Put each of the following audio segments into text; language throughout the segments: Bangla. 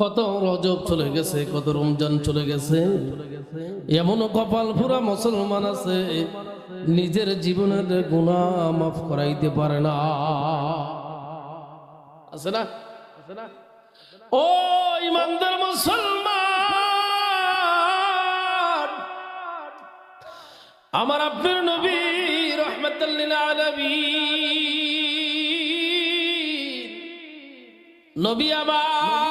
কত রজব চলে গেছে, কত রমজান চলে গেছে। এমনও কপাল পুরা মুসলমান আছে, নিজের জীবনের গুণা মাফ করাইতে পারে না। আছে না? ও ইমানদার মুসলমান! আমার আপনার নবী রহমতুল্লিল আলমীন। নবী আমার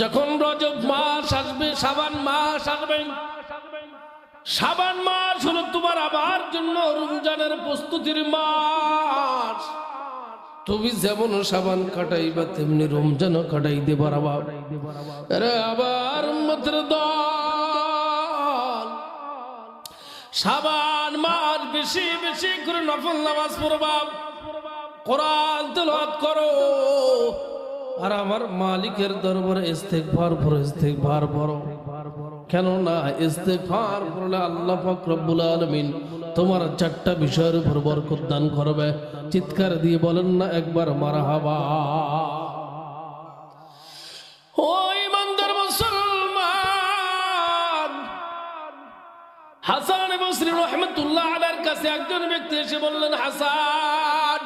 যখন রজব মাস আসবে, সাবান মাস আসবে, সাবান মাস হলো তোমার আবার জন্য রমজানের প্রস্তুতির মাস। তুমি যেমন সাবান কাটাইবা, তেমনি রমজানও কাটাইতে পারবা আরে আবার উম্মতের দল। সাবান মাস বেশি বেশি করে নফল নামাজ পড়বা। কোরআন তেলাওয়াত করো। আর আমার মালিকের দরবারে ইস্তেগফার পড়ো, ইস্তেগফার ইস্তেগফার আল্লাহ পাক রব্বুল আলামিন তোমার চারটা বিষয়ের উপর বরকত দান করবে। চিৎকার দিয়ে বলেন না, একবার মারহাবা। ও ইমানদার মুসলমান! হাসান রহমতুল্লাহ আলার কাছে একজন ব্যক্তি এসে বললেন, হাসান!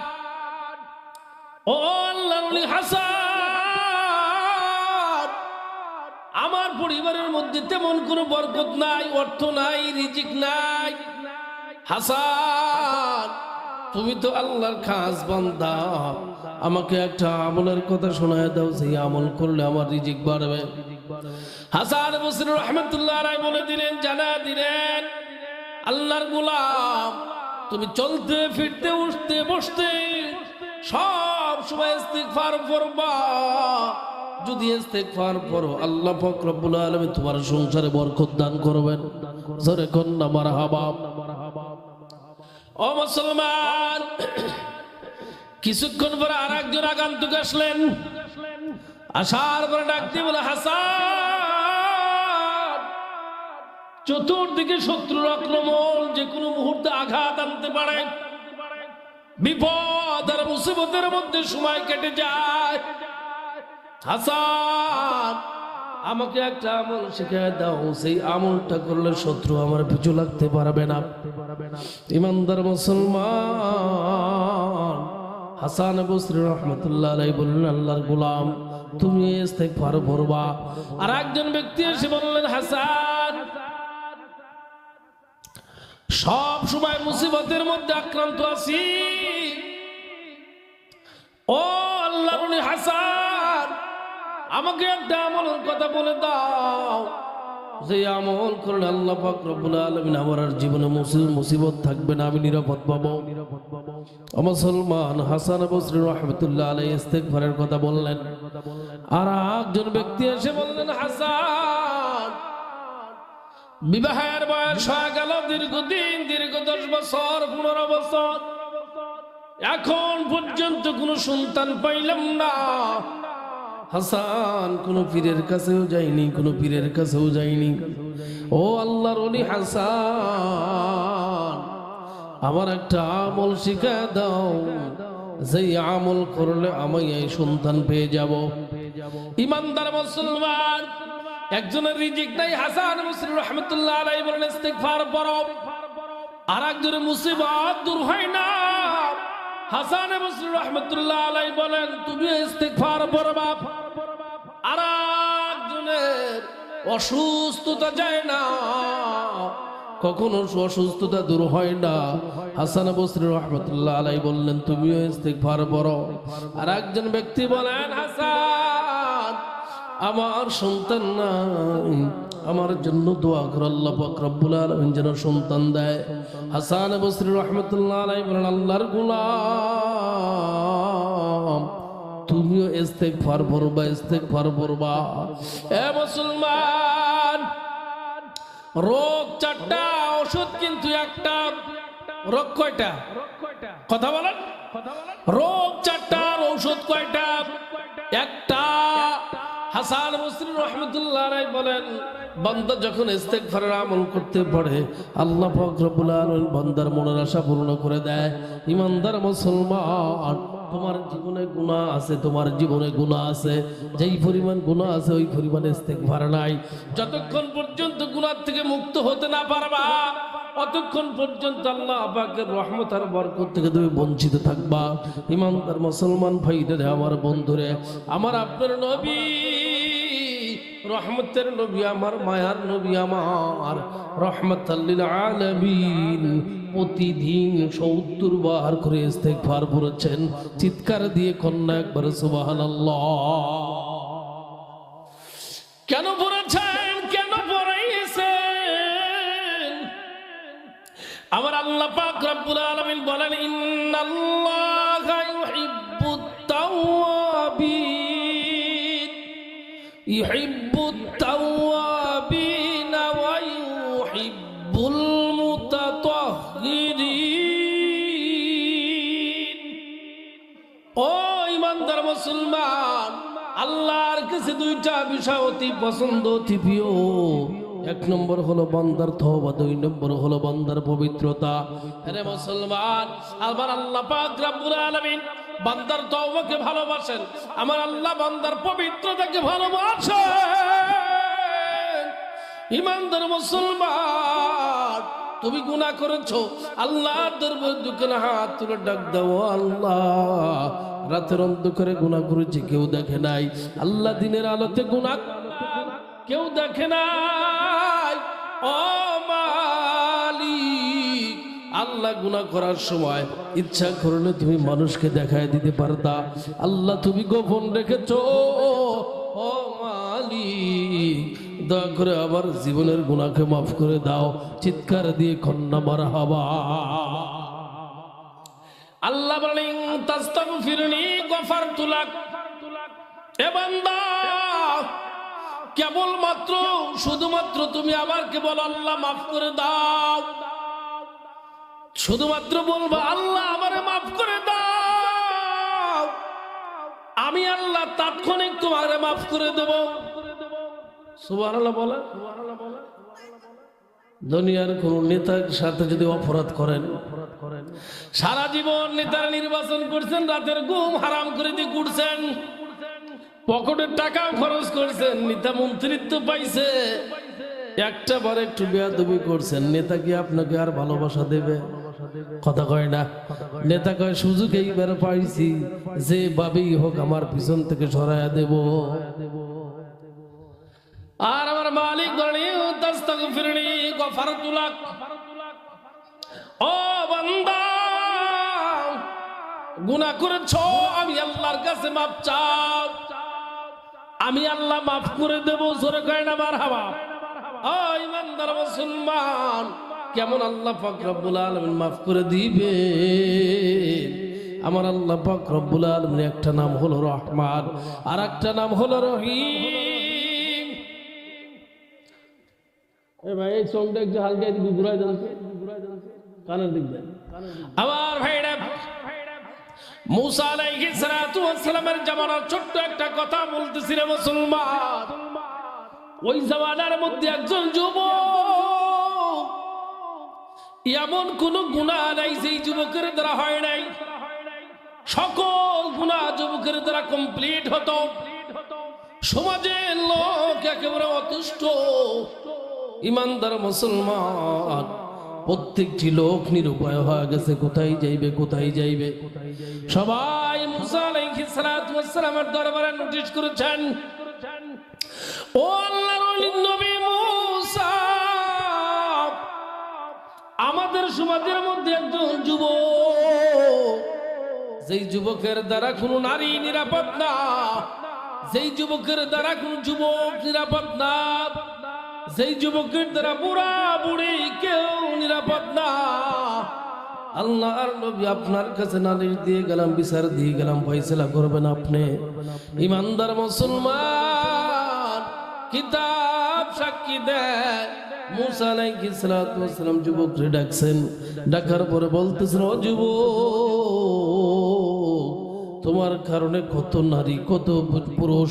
আমার পরিবারের মধ্যে তেমন কোনো বরকত নাই, অর্থ নাই, রিজিক নাই। হাসান, তুমি তো আল্লাহর খাস বান্দা। আমাকে একটা আমলের কথা শোনায় দাও, সেই আমল করলে আমার রিজিক বাড়বে। হাসান বসির রহমতুল্লাহ রায় বলে দিলেন, জানা দিলেন, আল্লাহর গোলাম, তুমি চলতে, ফিরতে, উঠতে, বসতে সব সময় ইস্তিগফার করবা। যদি ইস্তেগফার করো, আল্লাহ পাক রব্বুল আলামিন তোমার সংসারে বরকত দান করবেন। জোরে কন্না মারহাবা। ও মুসলমান, কিছুক্ষণ পরে আর একজন আগান্তুক আসলেন। আসার পরে ডাকতে বলে, হাসান, চতুর্দিকে শত্রুর আক্রমণ যে কোনো মুহূর্তে আঘাত আনতে পারে। বিপদ আর মুসিবতের মধ্যে সময় কেটে যায়। হাসান, আমাকে একটা আমল শিখায় দাও। সেই আমলটা করলে শত্রু আমার পিছু লাগতে পারবে না। ইমানদার মুসলমান, হাসান বসরি রহমতুল্লাহ আলাই বললেন, আল্লাহর গোলাম, তুমি ইস্তেগফার ভরবা আর একজন ব্যক্তি এসে বললেন, হাসান সব সময় মুসিবতের মধ্যে আক্রান্ত আছি। ও আল্লাহ হাসান, আমাকে একটা আমলের কথা বলে দাও। যে আমল করলে আল্লাহ পাক রব্বুল আমার আর জীবনে মুসিবত থাকবে না, আমি নিরাপদ পাবো। মুসলমান, হাসান বসরি রহমতুল্লাহ আলাই ইস্তেগফারের কথা বললেন। আর একজন ব্যক্তি এসে বললেন, হাসান বিবাহের বয়স হয়ে গেল, দীর্ঘদিন, দীর্ঘ দশ বছর, পনেরো বছর। এখন পর্যন্ত কোনো সন্তান পাইলাম না। হাসান কোন পীরের কাছেও যায়নি, কোন পীরের কাছেও যায়নি। ও আল্লাহর অলি হাসান, আমার একটা আমল শিখা দাও। যেই আমল করলে আমি এই সন্তান পেয়ে যাব। ইমানদার মুসলমান একজনের রিজিক নাই, হাসান মুসলিম রহমতুল্লাহ আলাই বলেন, ইস্তেগফার পড়ো। আর একজনের মুসিবত দূর হয় না। হাসান মুসলিম রহমতুল্লাহ আলাই বলেন, তুমি ইস্তেগফার পড়বা আর একজনের অসুস্থতা যায় না। কখনো অসুস্থতা দূর হয় না। হাসান বসরি রহমতুল্লাহ আলাই বললেন, তুমিও ইস্তেগফার পড়ো। আর একজন ব্যক্তি বলেন, হাসান আমার সন্তান নাই। আমার জন্য দোয়া কর, আল্লাহ রব্বুল আলামিন যেন সন্তান দেয়। হাসান বসরি রহমতুল্লাহ আলাই বলেন, আল্লাহর গোলাম, তুমিও ইস্তেগফার পড়বা ইস্তেগফার পড়বা এ মুসলমান, রোগ চারটা, ওষুধ কিন্তু একটা। রোগ কয়টা? কথা বলেন। রোগ চারটার হাসান মুসলিম রহমতুল্লাহ রায় বলেন, বান্দা যখন ইস্তেগফারের আমল করতে পারে আল্লাহ পাক রব্বুল আলামিন বান্দার মনের আশা পূর্ণ করে দেয়, ইমানদার মুসলমান, তোমার জীবনে গুনাহ আছে, তোমার জীবনে গুনাহ আছে, যেই পরিমাণ গুনাহ আছে, ওই পরিমাণ ইস্তেগফার নাই। যতক্ষণ পর্যন্ত গুনাহ থেকে মুক্ত হতে না পারবা, অতক্ষণ পর্যন্ত আল্লাহ পাকের রহমত আর বরকত থেকে তুমি বঞ্চিত থাকবা। ইমানদার মুসলমান ভাইদের আমার বন্ধুরে, আমার আপনার নবী। রহমতের নবী আমার, মায়ার নবী আমার রহমতাল্লিল আলামিন। প্রতিদিন সত্তর বার করে ইস্তেগফার পড়েছেন, চিৎকার দিয়ে কন্যা একবার, সুবহানাল্লাহ। কেন পড়েছেন? কেন পড়াইছেন? আমার আল্লাহ পাক রব্বুল আলামিন বলেন, ইন্নাল্লাহা ইউহিব্বুত তাওয়াবিন। ইউহিব্বুত দুইটা বিষয় অতি পছন্দ, অতি প্রিয়। এক নম্বর হলো বান্দার তওবা, দুই নম্বর হলো বান্দার পবিত্রতা। আরে মুসলমান, আমার আল্লাহ পাক রব্বুল আলামিন বান্দার তওবাকে ভালোবাসেন, আমার আল্লাহ বান্দার পবিত্রতাকে ভালোবাসেন। ইমানদার মুসলমান তুমি গুনাহ করেছ। দরবারে দুখানে হাত তুলে ডাক দাও আল্লাহ। রাতের অন্ধকারে গুনাহ করেছি, কেউ দেখে নাই। আল্লাহ দিনের আলোতে গুনাহ কেউ দেখে নাই। ও মালিক, আল্লাহ গুনাহ করার সময় ইচ্ছা করলে তুমি মানুষকে দেখায় দিতে পারতা। আল্লাহ তুমি গোপন রেখেছো, ও মালিক। দয়া করে আমার জীবনের গুণাকে মাফ করে দাও। চিৎকার দিয়ে কন্যা মারা হবা। আল্লাহ বলেন তাস্তাগফিরনি গফারতু লাক এ বান্দা, কেবলমাত্র, শুধুমাত্র তুমি আবার কেবল আল্লাহ মাফ করে দাও। শুধুমাত্র বলব, আল্লাহ আমারে মাফ করে দাও। আমি আল্লাহ তাৎক্ষণিক তোমারে মাফ করে দেব। দুনিয়ার কোন নেতার সাথে যদি অপরাধ করেন, সারা জীবন নেতারা নির্বাচন করছেন, রাতের ঘুম হারাম করে দিয়ে ঘুরছেন, পকেটের টাকাও খরচ করছেন, নেতা মন্ত্রিত্ব পাইছে, একটা বার একটু বেয়াদবি করছেন, নেতা কি আপনাকে আর ভালোবাসা দেবে? কথা কয় না। নেতা কয়, সুযোগ এইবার পাইছি যে ভাবেই হোক আমার পিছন থেকে সরাইয়া দেব। আর আমার মালিক বলেন তাস্তাগফিরনি গফারতু লাক। ও বান্দা, গুনাহ করেছ, আমি আল্লাহর কাছে মাপ চাও। আমি আল্লাহ মাফ করে দেব, জোরে কয় না, মারহাবা। ও ইমানদার মুসলমান, কেমন আল্লাহ পাক রব্বুল আলামিন মাফ করে দিবে আমার আল্লাহ পাক রব্বুল একটা নাম হলো রহমান আর একটা নাম হলো রহিম। এই জামানার ছোট্ট একটা কথা বলতেছি রে মুসলমান। ওই জামানার মধ্যে একজন যুবক, এমন কোন গুনাহ নাই যেই যুবকের দ্বারা হয় নাই। সকল গুনাহ যুবকের দ্বারা কমপ্লিট হতো। সমাজের লোক একেবারে অতুষ্ট। ইমানদার মুসলমান, প্রত্যেকটি লোক নিরুপায় হয়ে গেছে। কোথায় যাইবে কোথায় যাইবে? সবাই মুসা আলাইহিস সালাতু ওয়াস দরবারে নোটিশ করেছেন আমাদের সমাজের মধ্যে একজন যুবক, যেই যুবকের দ্বারা কোনো নারী নিরাপদ না, যেই যুবকের দ্বারা কোনো যুবক নিরাপদ না যেই যুবকের দ্বারা বুড়া বুড়ি কেউ নিরাপদ না। আপনার দিয়ে গেলাম, বিচার দিয়ে গেলাম করবেন আপনি। ইমানদার মুসলমান সালাতু ওয়াস ডাকছেন। ডাকার পরে বলতেছেন, ও যুবক, তোমার কারণে কত নারী, কত পুরুষ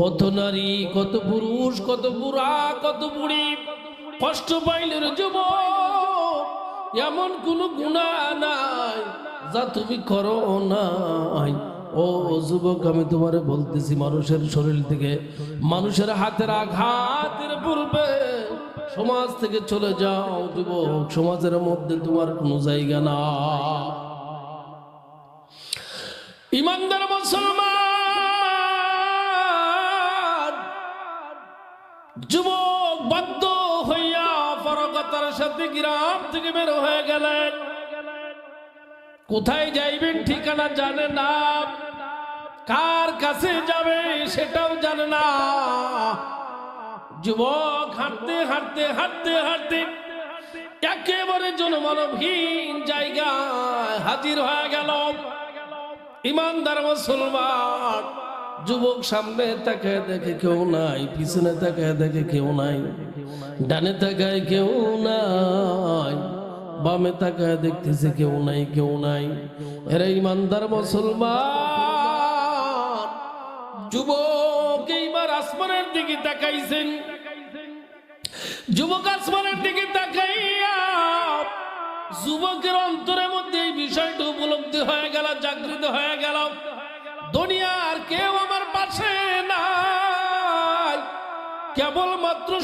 কত নারী, কত পুরুষ, কত বুড়া, কত বুড়ি। কষ্ট পাইলে রে যুবক, এমন কোন গুণা নাই যা তুমি করো নাই। ও যুবক, আমি তোমারে বলতেছি, মানুষের শরীর থেকে, মানুষের হাতের আঘাতের পূর্বে সমাজ থেকে চলে যাও যুবক। সমাজের মধ্যে তোমার কোনো জায়গা না ইমানদার মুসলমান যুবক বাধ্য হইয়া পরকতার সাথে গ্রাম থেকে বের হয়ে গেলেন। কোথায় যাইবেন ঠিকানা জানে না। কার কাছে যাবে সেটাও জানে না। যুবক হাঁটতে হাঁটতে হাঁটতে হাঁটতে একেবারে জনমানবহীন জায়গায় হাজির হয়ে গেল। ইমানদার মুসলমান যুবক সামনে তাকায় দেখে কেউ নাই, পিছনে তাকায় দেখে কেউ নাই, ডানে তাকায় কেউ নাই, বামে তাকায় দেখতেছে কেউ নাই কেউ নাই। এরা ইমানদার মুসলমান। যুবক এইবার আসমানের দিকে তাকাইছেন। যুবক আসমানের দিকে তাকাইয়া যুবকের অন্তরের মধ্যে এই বিষয়টা উপলব্ধি হয়ে গেল জাগৃত হয়ে গেল। দুনিয়ার কেউ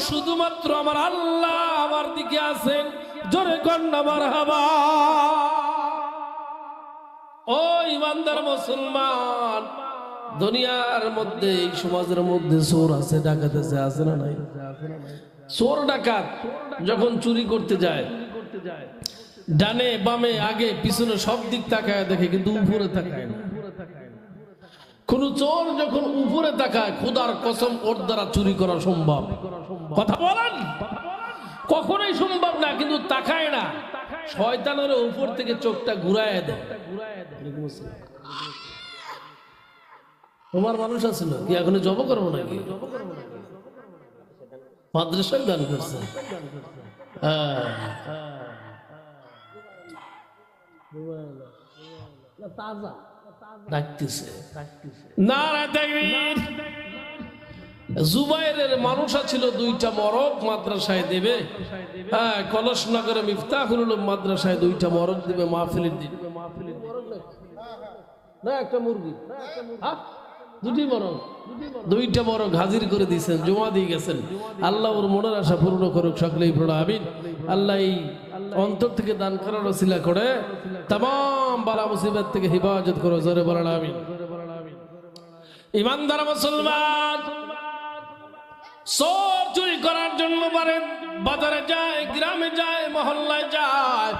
শুধুমাত্র আমার আল্লাহ আমার দিকে আছেন। জোরে কন্যা আমার হাবা ও ইমানদার মুসলমান, দুনিয়ার মধ্যে, এই সমাজের মধ্যে চোর আছে, ডাকাত আছে আছে না নাই? চোর ডাকাত যখন চুরি করতে যায়, ডানে বামে আগে পিছনে সব দিক তাকায় দেখে, কিন্তু উপরে তাকায় না। কোন চোর যখন উপরে তাকায়, খুদার কসম ওর দ্বারা চুরি করা সম্ভব। কথা বলেন? কখনোই সম্ভব না, কিন্তু তাকায় না। শয়তানের উপর থেকে চোখটা ঘুরায় দেয়। তোমার মানুষ আছে না? কি এখন জব করব নাকি? মাদ্রাসায় করছে। হ্যাঁ। ডাকতেছে নারায় জুবাইরের মানুষ ছিল দুইটা মরক মাদ্রাসায় দেবে। হ্যাঁ কলসনগরে মিফতাহুল মাদ্রাসায় দুইটা মরক দেবে মাহফিলের দিন না একটা মুরগি। হ্যাঁ? দুটি মরক দুইটা মরক হাজির করে দিয়েছেন জমা দিয়ে গেছেন। আল্লাহ ওর মনের আশা পূর্ণ করুক সকলেই পড়া আমিন। আল্লাহ এই অন্তর থেকে দান করার ওসিলা করে তাম বালা মুসিবত থেকে হেফাজত করো, জোরে বলেন, আমিন। ইমানদার মুসলমান সব চুরি করার জন্য বাজারে যায়, গ্রামে যায়, মহল্লায় যায়।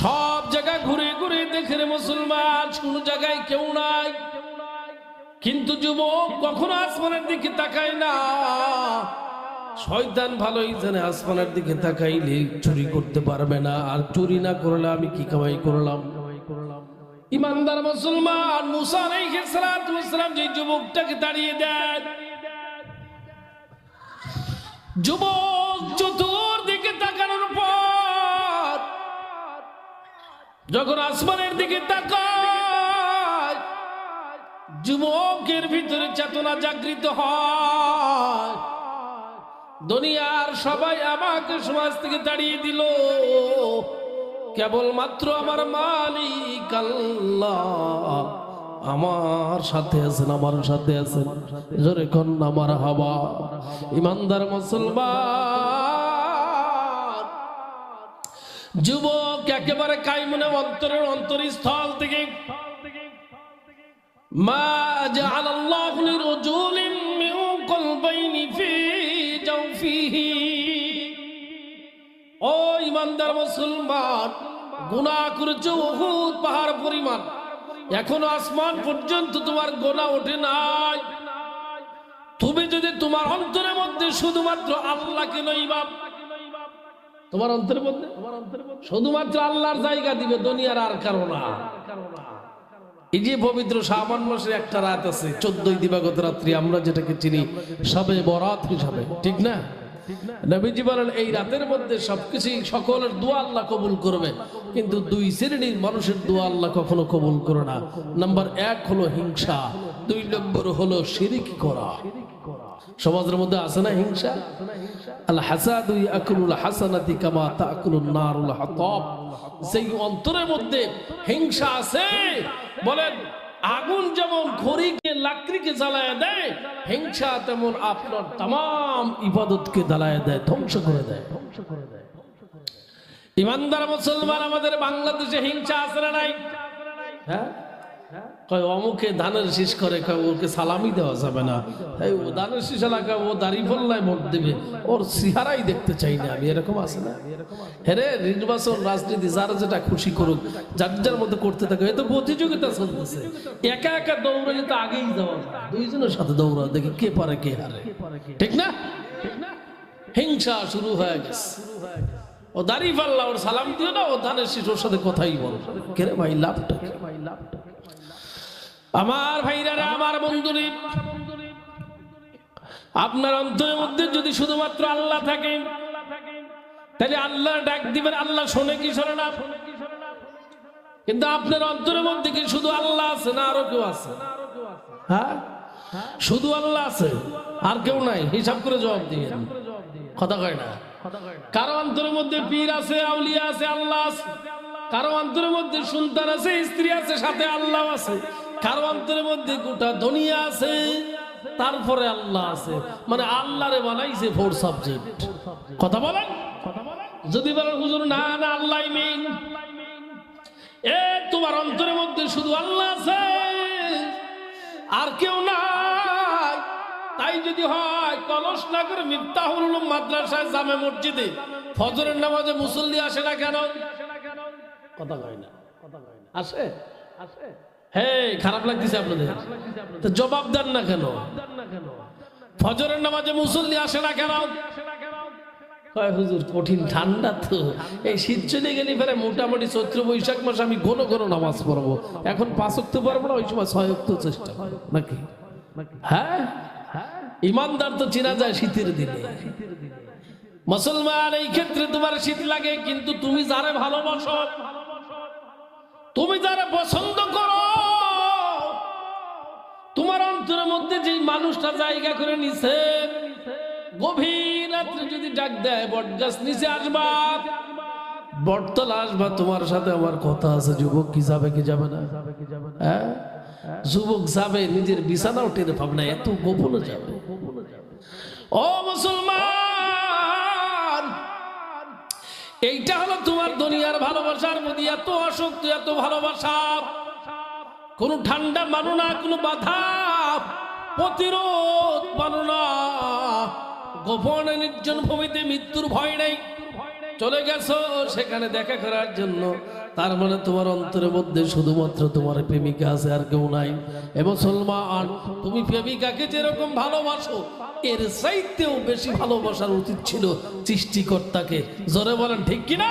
সব জায়গায় ঘুরে ঘুরে দেখে মুসলমান, কোন জায়গায় কেউ নাই। কিন্তু যুবক কখনো আসমানের দিকে তাকায় না। শয়তান ভালোই জানে আসমানের দিকে তাকাইলে চুরি করতে পারবে না। আর চুরি না করলে আমি কি কামাই করলাম? ইমানদার মুসলমান, মুসা আলাইহিস সালাতু ওয়াস সালাম যে যুবকটাকে দাঁড়িয়ে দেন। যুবক চতুর্দিকে তাকানোর পর যখন আসমানের দিকে তাকায়, যুবকের ভিতরে চেতনা জাগৃত হয়। দুনিয়ার সবাই আমাকে সমাজ থেকে তাড়িয়ে দিল। কেবলমাত্র আমার মালিক আল্লাহ। আমার সাথে আছেন, আমার সাথে আছেন। জোরে কন আমার হাবা ইমানদার মুসলমান। যুবক একেবারে কাইমনে অন্তরের অন্তরস্থল থেকে। মা মিন কলবাইনি ফি জাওফিহি ও ইমানদার মুসলমান, গুনাহ করেছ উহুদ পাহাড় পরিমাণ। এখনও আসমান পর্যন্ত তোমার গোনা ওঠে নাই। তুমি যদি তোমার অন্তরের মধ্যে শুধুমাত্র আল্লাহকে নইবা তোমার অন্তরের মধ্যে? শুধুমাত্র আল্লাহর জায়গা দিবে, দুনিয়ার আর কারও না। এই যে পবিত্র সাবান মাসের একটা রাত আছে, চোদ্দই দিবাগত রাত্রি, আমরা যেটাকে চিনি সবে বরাত হিসাবে, ঠিক না? নবীজি বলেন, এই রাতের মধ্যে সবকিছু সকলের দোয়া আল্লাহ কবুল করবে, কিন্তু দুই শ্রেণির মানুষের দোয়া আল্লাহ কখনো কবুল করে না। নাম্বার এক হলো হিংসা, দুই নম্বর হলো শিরিক করা। সমাজের মধ্যে আছে না হিংসা? আল হাসাদু ইয়াকুলুল হাসানাতি কামা তাকুলুন নারুল হাতাব। সেই অন্তরের মধ্যে হিংসা আছে, বলেন, আগুন যেমন খড়িকে লাকড়িকে জ্বালায় দেয়, হিংসা তেমন আপনার তাম ইবাদতকে জ্বালায় দেয় ধ্বংস করে দেয়, ধ্বংস করে দেয়। ইমানদার মুসলমান, আমাদের বাংলাদেশে হিংসা আছে না নাই? হ্যাঁ? কয়, অমুকে ধানের শীষ করে ওকে সালামি দেওয়া যাবে না। ও ধানের শীষ এলাকা ও দাড়ি ফল্লায় ভোট দেবে। ওর সিহারাই দেখতে চাই না আমি, এরকম আছে না? হ্যাঁ নির্বাচন, রাজনীতি, যারা যেটা খুশি করুক, যার যার মধ্যে করতে থাকে, এ প্রতিযোগিতা চলতেছে। একা একা দৌড়ালে তো আগেই যায়। দুইজনের সাথে দৌড়া দেখি কে পারে, কে হারে। ঠিক না? হিংসা শুরু হয়ে গেছে। ও দাড়ি পাল্লা ওর সালাম দিও না, ও ধানের শীষ, ওর সাথে কথাই বল। কেরে ভাই, লাভটা কি? আমার ভাইরা আমার বন্ধুরি, আপনার অন্তরের মধ্যে যদি শুধুমাত্র আল্লাহ থাকে, তাহলে আল্লাহ ডাক দিবেন, আল্লাহ শোনে কি শোনে না। কিন্তু আপনার অন্তরের মধ্যে কি শুধু আল্লাহ আছে না আরও কেউ আছে? হ্যাঁ? শুধু আল্লাহ আছে, আর কেউ নাই। হিসাব করে জবাব দিয়ে কথা কয় না? কারও অন্তরের মধ্যে পীর আছে, আউলিয়া আছে, আল্লাহ আছে। কারও অন্তরের মধ্যে সন্তান আছে, স্ত্রী আছে, সাথে আল্লাহ আছে। কারও অন্তরের মধ্যে গোটা দুনিয়া আছে, তারপরে আল্লাহ আছে। মানে আল্লাহরে বানাইছে ফোর সাবজেক্ট কথা বলেন? যদি বলেন, হুজুর, না না, আল্লাহ মেইন এ, তোমার অন্তরের মধ্যে শুধু আল্লাহ আছে, আর কেউ নাই। তাই যদি হয়, কলস না করে মিফতাহুল মাদ্রাসায় জামে মসজিদে ফজরের নামাজে মুসল্লি আসে না কেন? কথা কয় না। কথা কয় না আসে আসে? হ্যাঁ খারাপ লাগতেছে আপনাদের। তো জবাব দেন না কেন? ফজরের নামাজে মুসল্লি আসে না কেন? কঠিন ঠান্ডা তো। এই শীত চলে গেলে মোটামুটি চৈত্র বৈশাখ মাসে আমি ঘন ঘন নামাজ পড়ব। এখন পাঁচ অক্ট পারব না, ওই সময় ছয় অক্ট চেষ্টা নাকি? হ্যাঁ? ইমানদার তো চেনা যায় শীতের দিনে। মুসলমান এই ক্ষেত্রে তোমার শীত লাগে, কিন্তু তুমি যারে ভালোবাসো, তুমি যারা পছন্দ করো তোমার অন্তরের মধ্যে যে মানুষটা জায়গা করে নিছে, গভীর রাত্রে যদি ডাক দেয় বটগাছ নিচে আসবা। বটতল আসবা, তোমার সাথে আমার কথা আছে, যুবক কি যাবে কি যাবে না? হ্যাঁ? যুবক যাবে, নিজের বিছানাও টেনে পাবে না, এত গোপনে যাবে। ও মুসলমান, এইটা হলো তোমার দুনিয়ার ভালোবাসার মধ্যে এত আসক্ত, এত ভালোবাসা। কোন ঠান্ডা মানো না, কোনো বাধা প্রতিরোধ মানো না। গোপনে নির্জন ভূমিতে মৃত্যুর ভয় নেই। চলে গেছো সেখানে দেখা করার জন্য। তার মানে তোমার অন্তরের মধ্যে শুধুমাত্র তোমার প্রেমিকা আছে আর কেউ নাই। এ মুসলমান, তুমি প্রেমিকাকে যেরকম ভালোবাসো, এর চাইতেও বেশি ভালোবাসার উচিত ছিল সৃষ্টিকর্তাকে। জোরে বলেন, ঠিক কিনা?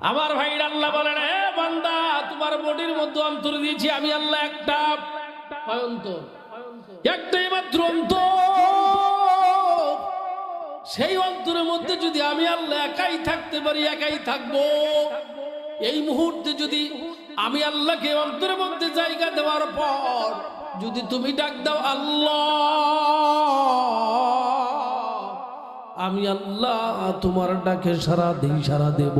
আমার ভাই আল্লাহ বলেন হে বান্দা, তোমার বডির মধ্যে অন্তর দিয়েছি আমি আল্লাহ একটা। অন্তর। একটাই মাত্র অন্তর। সেই অন্তরের মধ্যে যদি আমি আল্লাহ একাই থাকতে পারি, একাই থাকব, এই মুহূর্তে যদি আমি আল্লাহকে অন্তরের মধ্যে জায়গা দেওয়ার পর যদি তুমি ডাক দাও, আল্লাহ! আমি আল্লাহ তোমার ডাকে সারা দিন সারা দেব।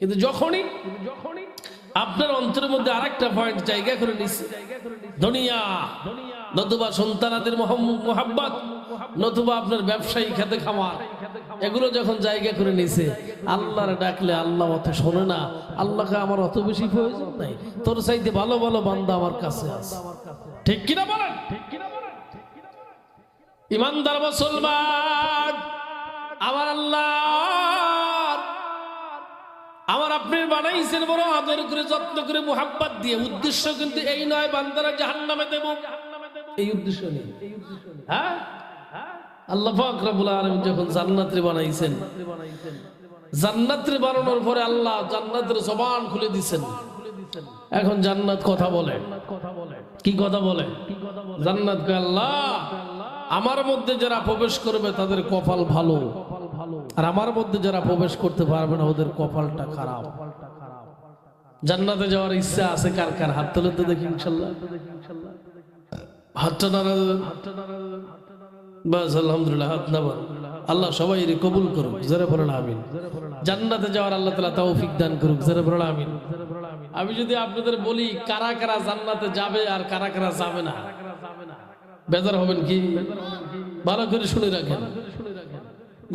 কিন্তু যখনই যখনই আপনার অন্তরের মধ্যে আরেকটা পয়েন্ট জায়গা করে নিচ্ছে দুনিয়া, নতুবা সন্তানাদের মোহাব্বত, নতুবা আপনার ব্যবসায়ী খেতে খামার এগুলো যখন জায়গা করে নিছে, আল্লাহর ডাকলে আল্লাহ অত শোনে না। আল্লাহকে আমার অত বেশি প্রয়োজন নাই। তোর চাইতে ভালো ভালো বান্দা আমার কাছে আছে। ঠিক কিনা বলেন? ঠিক ইমানদার মুসলমান, আমার আল্লাহ আমার আপনি বানাইছেন বড় আদর করে, যত্ন করে, মোহাব্বত দিয়ে। উদ্দেশ্য কিন্তু এই নয়, বান্দারা জাহান নামে দেব। এই উদ্দেশ্য নেই। হ্যাঁ? আল্লাহ পাক রব্বুল আলামিন যখন জান্নাতরে বানাইছেন, জান্নাতরে বানানোর পরে আল্লাহ জান্নাতের জবান খুলে দিছেন। এখন জান্নাত কথা বলে। কি কথা বলে? জান্নাত আল্লাহ আমার মধ্যে যারা প্রবেশ করবে, তাদের কপাল ভালো। আর আমার মধ্যে যারা প্রবেশ করতে পারবে না, ওদের কপালটা খারাপ। জান্নাতে যাওয়ার ইচ্ছা আছে কার কার? হাত তোলে তো দেখি, ইনশাল্লাহ। হাতটা নাড়া বাস, আলহামদুলিল্লাহ, হাত নামান আল্লাহ সবাই কবুল করুক, জোরে পড়েন আমিন। জান্নাতে যাওয়ার আল্লাহ তালা তৌফিক দান করুক, জোরে পড়েন আমিন। আমি যদি আপনাদের বলি কারা কারা জান্নাতে যাবে আর কারা কারা যাবে না বেজার হবেন কি? ভালো করে শুনে রাখেন।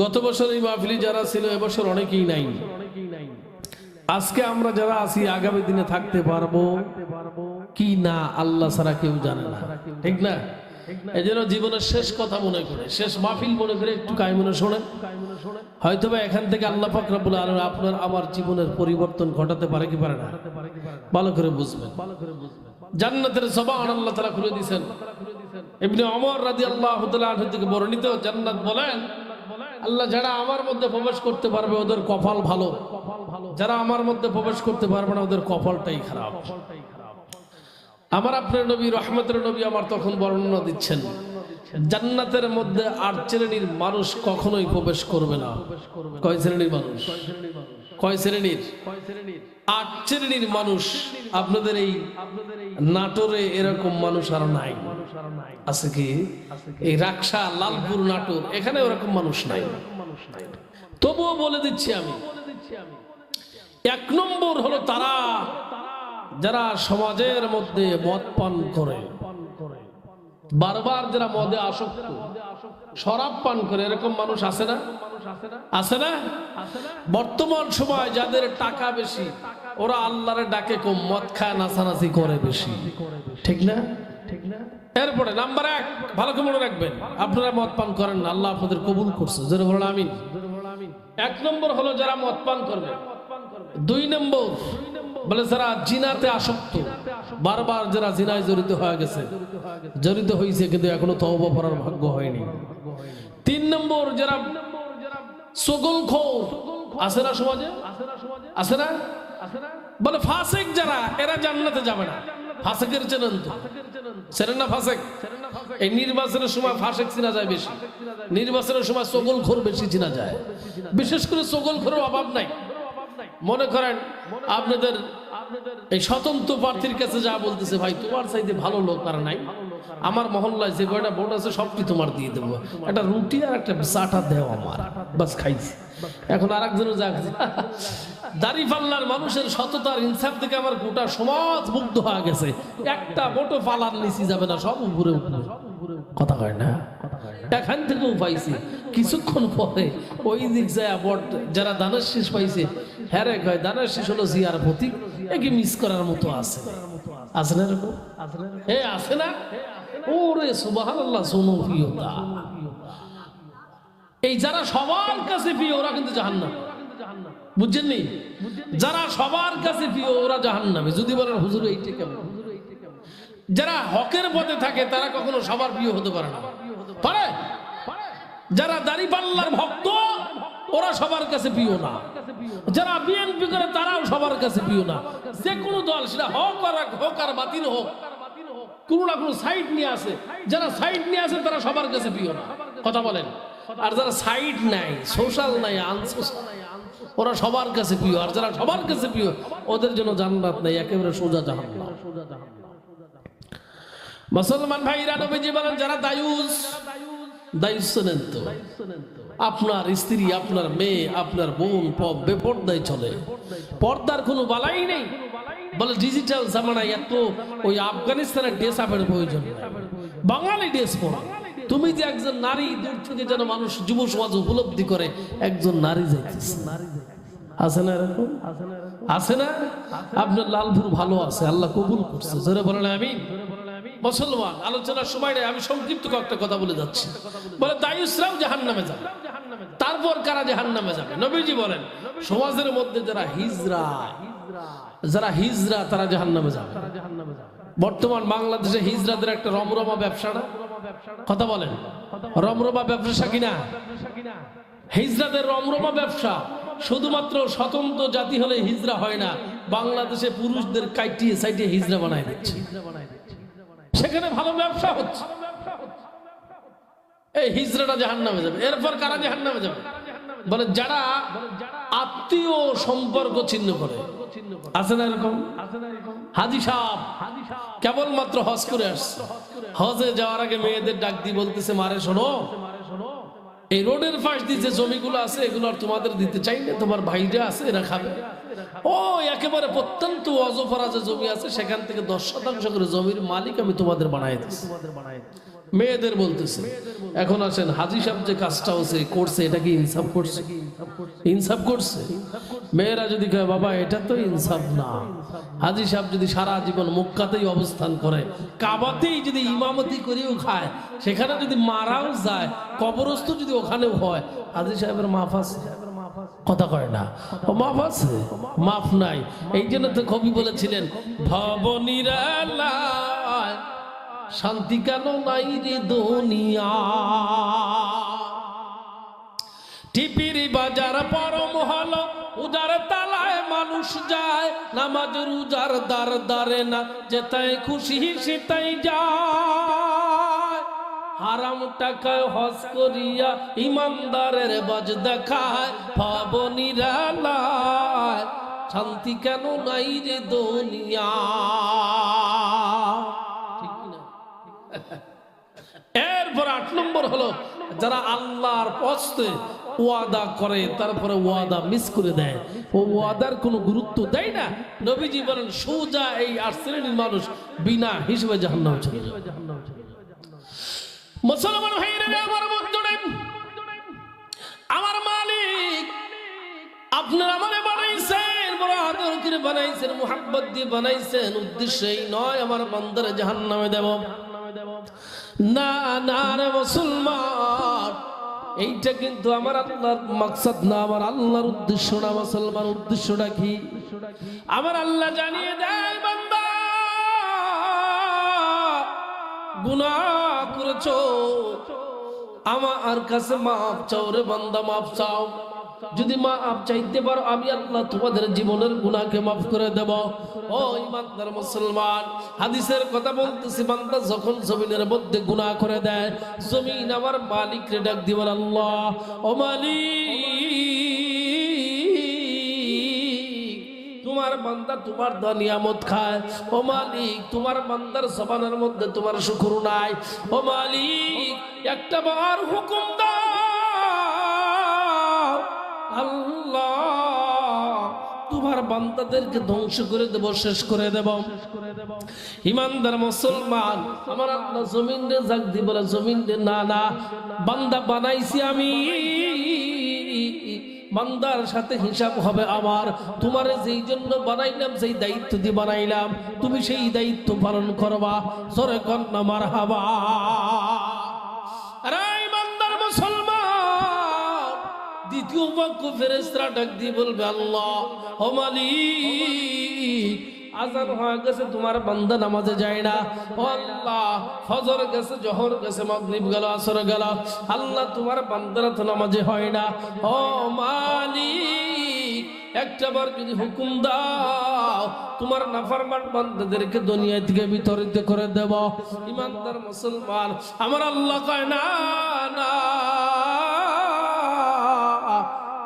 গত বছর এই মাহফিলি যারা ছিল, এবছর অনেকেই নাই। আজকে আমরা যারা আছি, আগামী দিনে থাকতে পারব কি না, আল্লাহ ছাড়া কেউ জানে না। ঠিক না? এই জন্য জীবনের শেষ কথা মনে করে, শেষ মাহফিল মনে করে একটু কাই মনে শোনেন হয়তো বা এখান থেকে আল্লাহ ফাকরাবুল আলম আপনার, আমার জীবনের পরিবর্তন ঘটাতে পারে কি পারে না? ভালো করে বুঝবেন ভালো করে বুঝবেন। জান্নাতের সবান আল্লাহ তালা খুলে দিয়েছেন। এমনি অমর রাজি আল্লাহ থেকে বর্ণিত জান্নাত বলেন, আল্লাহ যারা আমার মধ্যে প্রবেশ করতে পারবে ওদের কপাল ভালো। যারা আমার মধ্যে প্রবেশ করতে পারবে না, ওদের কপালটাই খারাপ। আমার আপনার নবী, রহমতের নবী আমার তখন বর্ণনা দিচ্ছেন, জান্নাতের মধ্যে আট শ্রেণির মানুষ কখনোই প্রবেশ করবে না। কয় শ্রেণির মানুষ? কয় শ্রেণির? আট শ্রেণির মানুষ আপনাদের এই নাটোরে এরকম মানুষ আর নাই। আছে কি? এই রাকসা লালপুর নাটোর, এখানে ওরকম মানুষ নাই। তবুও বলে দিচ্ছি আমি, এক নম্বর হলো তারা যারা সমাজের মধ্যে মদ পান করে। বারবার যারা মদে আসক্ত, শরাব পান করে, এরকম মানুষ আছে না? আছে না? বর্তমান সময় যাদের টাকা বেশি ওরা আল্লাহরে ডাকে কম মদ খায় নাচানাচি করে বেশি। ঠিক না? ঠিক না এরপরে নাম্বার এক ভালো করে মনে রাখবেন আপনারা মদ পান করেন না আল্লাহ আপনাদের কবুল করছে। বলেন আমিন। এক নম্বর হলো যারা মদ পান করবে। দুই নম্বর বলে যারা জিনাতে আসক্ত বারবার যারা জিনায় জড়িত হয়ে গেছে জড়িত হয়েছে কিন্তু এখনও তওবা করার ভাগ্য হয়নি। তিন নম্বর যারা সগল খোর। আছে না সমাজে? আছে না? বলে ফাসেক যারা, এরা জান্নাতে যাবে না। ফাসেকের চেনেন ফাসেক? এই নির্বাচনের সময় ফাসেক চিনা যায় বেশি। সময় বেশি চিনা যায়। বিশেষ করে সগল খোরের অভাব নাই। মনে করেন, আপনাদের এই স্বতন্ত্র প্রার্থীর কাছে যা বলতেছে, ভাই, তোমার চাইতে ভালো লোক আর নাই। আমার মহল্লায় যে কয়টা ভোট আছে সবটি তোমার দিয়ে দেবো। একটা রুটি আর একটা চাটা দেও আমার। বাস খাইছি। এখন আর একজনের যা দাড়ি পাল্লার মানুষের সততার ইনসাফ থেকে আমার গোটা সমাজ মুগ্ধ হয়ে গেছে। একটা পালার নিচি যাবে না, সব উপরে উপরে কথা কয় না? এখান থেকেও পাইছি। কিছুক্ষণ পরে ওই দিক যায় যারা দানের শেষ পাইছে হ্যাঁ রে, কয়, দানের শেষ হলো জিয়ার প্রতীক। একে মিস করার মতো আছে। আছে না এরকম? হে আছে না? ওরে এই যারা সবার কাছে প্রিয়, ওরা কিন্তু বুঝছেন নি? যারা সবার কাছে প্রিয়, ওরা যদি বলেন, হুজুর, এইটা যারা হকের পথে থাকে, তারা কখনো সবার প্রিয় হতে পারে না। পারে? যারা দাড়ি পাল্লার ভক্ত ওরা সবার কাছে প্রিয় না। যারা বিএনপি করে, তারাও সবার কাছে প্রিয় না। যে কোনো দল, সেটা হোক আর হোক আর বাতিল হোক, কোনো না কোনো সাইড নিয়ে আসে যারা সাইড নিয়ে আসে তারা সবার কাছে প্রিয় না। কথা বলেন। আর যারা সাইড নাই সোশ্যাল নাই আনসোশ্যাল ওরা সবার কাছে প্রিয়। আর যারা সবার কাছে প্রিয়, ওদের জন্য জান্নাত নাই, একেবারে সোজা জাহান্নাম। মুসলমান ভাইরা, নবীজি বলেন, যারা দায়ুস দায়ুস শোনেন তো। আপনার স্ত্রী, আপনার মেয়ে, আপনার বোন বেপর্দায় চলে। পর্দার কোনো বালাই নেই। বলে ডিজিটাল জামানায় এত ওই আফগানিস্তানের ড্রেস আপের প্রয়োজন বাঙালি ড্রেস পরা। তুমি যে একজন নারী, দূর থেকে যেন মানুষ যুব সমাজ উপলব্ধি করে, একজন নারী যাইতেছে। আছে না এরকম? আছে না? আপনার লালপুর ভালো আছে, আল্লাহ কবুল করছে। জোরে বলেন আমি মুসলমান, আলোচনার সময় আমি সংক্ষিপ্ত কয়েকটা কথা বলে যাচ্ছি। বলে দায়ুসরাও জাহান নামে যাবে। তারপর কারা জাহান নামে যাবে? নবীজি বলেন, সমাজের মধ্যে যারা হিজরা যারা হিজরা, তারা জাহান নামে যাবে। বর্তমান বাংলাদেশে হিজরাদের একটা রমরমা ব্যবসাটা কথা বলেন, রমরমা ব্যবসা কিনা? হিজরাদের রমরমা ব্যবসা শুধুমাত্র স্বতন্ত্র জাতি হলে হিজরা হয় না, বাংলাদেশে পুরুষদের কাইটিয়ে সাইটিয়ে হিজরা বানায় দিচ্ছে। সেখানে ভালো ব্যবসা হচ্ছে। এই হিজরাটা জাহান নামে যাবে। এরপর কারা জাহান নামে যাবে? বলে যারা আত্মীয় সম্পর্ক ছিন্ন করে। আছে না এরকম? হাজি সাহ কেবলমাত্র হজ করে আসছে। হজে যাওয়ার আগে মেয়েদের ডাক দিয়ে বলতেছে, মারে, শোনো, এই রোডের পাশ দিয়ে যে জমিগুলো আছে, এগুলো আর তোমাদের দিতে চাই না। তোমার ভাইরা আছে, এরা খাবে। ও, একেবারে প্রত্যন্ত অজফরা যে জমি আছে, সেখান থেকে দশ শতাংশ করে জমির মালিক আমি তোমাদের বানাই দিচ্ছি মেয়েদের বলতেছে। এখন আসেন, হাজি সাহেব যে কাজটা হচ্ছে, করছে, এটা কি ইনসাফ করছে? ইনসাফ করছে? মেয়েরা যদি কয়, বাবা, এটা তো ইনসাফ না। হাজি সাহেব যদি সারা জীবন মক্কাতেই অবস্থান করে, কাবাতেই যদি ইমামতি করেও খায়, সেখানে যদি মারাও যায়, কবরস্থ যদি ওখানেও হয়, হাজি সাহেবের মাফ আছে? কথা কয় না। মাফ আছে? মাফ নাই। এই জন্য তো কবি বলেছিলেন ভবনিরালায় শান্তি কেন নাই রে দুনিয়া? টিপির বাজার পরম হলো, উজার তালায় মানুষ যায়, নামাজ উজার দার দারে না যেতাই খুশি সেটাই যায়। হারাম টাকায় হজ করিয়া ইমানদারের বাজ দেখায় পাবনিরালায় শান্তি কেন নাই রে দুনিয়া? নম্বর হলো, যারা আল্লাহর পস্তে ওয়াদা করে, তারপরে ওয়াদা মিস করে দেয়। ও ওয়াদার কোনো গুরুত্ব দেয় না। নবীজি বলেন, সোজা এই আট শ্রেণির মানুষ বিনা হিসেবে জাহান্নামে চলে মুসলমান ভাইরা আমার বন্ধুরা, আমার মালিক, আপনার আমারে বানাইছেন, বড় আদর করে বানাইছেন, মোহাব্বত দিয়ে বানাইছেন। উদ্দেশ্যই নয়, আমার বান্দারে জাহান্নামে দেব। না না রে মুসলমান। এইটা কিন্তু আমার আল্লাহর মাকসাদ না, আমার আল্লাহর উদ্দেশ্য না, মুসলমান উদ্দেশ্যটা কি? আমার আল্লাহ জানিয়ে দেয়, বান্দা, গুনাহ করেছ। আমার কাছে মাপ চাও রে বান্দা, মাপ চাও। যদি মা, আপ চাইতে পারো, আমি আল্লাহ তোমাদের জীবনের গুনাহকে মাফ করে দেব। ও ইমানদার মুসলমান, হাদিসের কথা বলতেছি যখন জমিনের মধ্যে গুনাহ করে দেয়, জমিন আমার মালিক রে ডাক আল্লাহ। ও মালিক, তোমার বান্দা তোমার নিয়ামত খায়। ও মালিক, তোমার বান্দার জবানের মধ্যে তোমার শুকুর নাই। ও মালিক, একটা বার হুকুম আল্লাহ, তোমার বান্দাদেরকে ধ্বংস করে দেব, শেষ করে জমিন না না, বান্দা বানাইছি আমি। বান্দার সাথে হিসাব হবে আমার। তোমার যেই জন্য বানাইলাম সেই দায়িত্ব দিয়ে বানাইলাম, তুমি সেই দায়িত্ব পালন করবা। সরে কন্যা মার হাবা দ্বিতীয় বাক্য ফেরেস্তারা ডাক দিয়ে বলবে, আল্লাহ, ও মালিক, আজান হয়ে গেছে, তোমার বান্দা নামাজে যায় না। ও আল্লাহ, ফজর গেছে, জহর গেছে, মাগরিব গেল, আসর গেল। আল্লাহ, তোমার বান্দারা তো নামাজে হয় না। ও মালিক, একটা বার যদি হুকুম দাও, তোমার নাফারমান বান্দাদেরকে দুনিয়া থেকে বিতরিত করে দেব। ইমানদার মুসলমান, আমার আল্লাহ কয়, না না।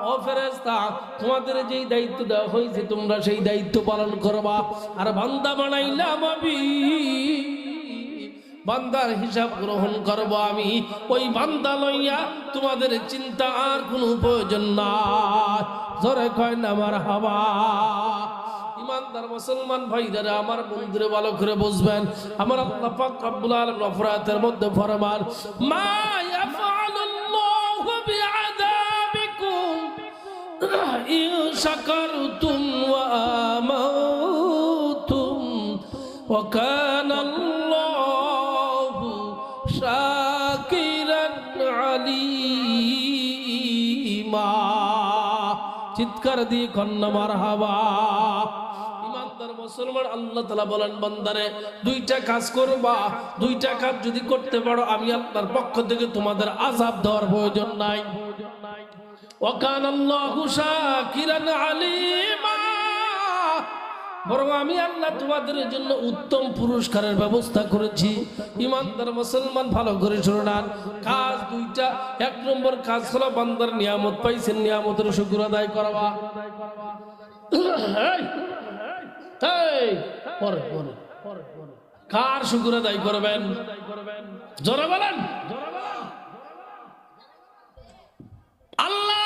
ও ফেরেস্তা তোমাদের যেই দায়িত্ব দেওয়া হয়েছে, তোমরা সেই দায়িত্ব পালন করবা আর বান্দা বানাইলাম আমি বান্দার হিসাব গ্রহণ করব আমি। ওই বান্দা লইয়া তোমাদের চিন্তা আর কোনো প্রয়োজন নাই। জোরে কয় না আমার হাওয়া ইমানদার মুসলমান ভাইদারে, আমার বন্ধুরে ভালো করে বুঝবেন। আমার আল্লাহ পাক রব্বুল আলামিন নফরাতের মধ্যে ফরমান, মা ওয়া কানা আল্লাহু শাকিরান আলীমা। চিৎকার কন্যা মারহাবা। ইমানদার মুসলমান, আল্লাহ তালা বলেন, বন্দারে, দুইটা কাজ করবা। দুইটা কাজ যদি করতে পারো, আমি আপনার পক্ষ থেকে তোমাদের আজাব দেওয়ার প্রয়োজন নাই। বরং আমি আল্লাহ তোমাদের জন্য উত্তম পুরস্কারের ব্যবস্থা করেছি। ইমানদার মুসলমান, ভালো করে কাজ দুইটা, এক নম্বর কাজ হলো বান্দার নিয়ামত পাইছেন, নিয়ামতের শুকুর আদায় করবা। কার শুকুর আদায় করবেন? জোরে বলেন। আল্লাহ!